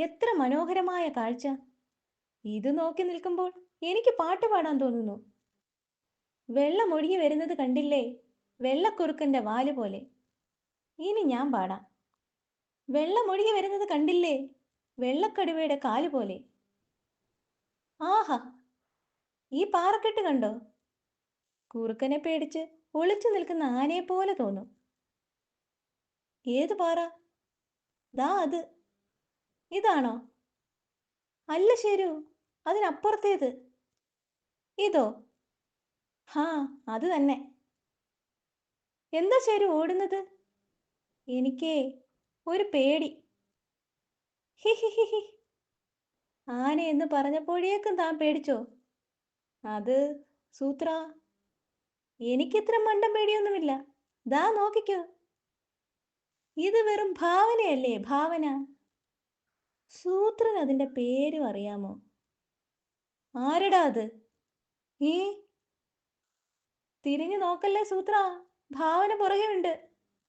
എത്ര മനോഹരമായ കാഴ്ച. ഇത് നോക്കി നിൽക്കുമ്പോൾ എനിക്ക് പാട്ട് പാടാൻ തോന്നുന്നു. വെള്ളം ഒഴുകി വരുന്നത് കണ്ടില്ലേ? വെള്ളക്കുറുക്കന്റെ വാൽ പോലെ. ഇനി ഞാൻ പാടാം. വെള്ളം ഒഴുകി വരുന്നത് കണ്ടില്ലേ? വെള്ളക്കടുവയുടെ കാൽ പോലെ. ആഹാ! ഈ പാറക്കെട്ട് കണ്ടോ? കുറുക്കനെ പേടിച്ച് ഒളിച്ചു നിൽക്കുന്ന ആനയെ പോലെ തോന്നും. ഏത് പാറ? ദാ അത്. ഇതാണോ? അല്ല ശരു അതിനപ്പുറത്തേത്. ഇതോ? ഹാ അത് തന്നെ. എന്താ ശരു ഓടുന്നത്? എനിക്കേ ഒരു പേടി. ആന എന്ന് പറഞ്ഞപ്പോഴേക്കും താൻ പേടിച്ചോ? അത് സൂത്ര എനിക്കിത്ര മണ്ടം പേടിയൊന്നുമില്ല. ദാ നോക്കിക്കോ. ഇത് വെറും ഭാവനയല്ലേ ഭാവന? സൂത്രൻ അതിന്റെ പേരും അറിയാമോ? ആരടാ അത്? ഈ തിരിഞ്ഞു നോക്കല്ലേ സൂത്ര? ഭാവന പുറകെ ഉണ്ട്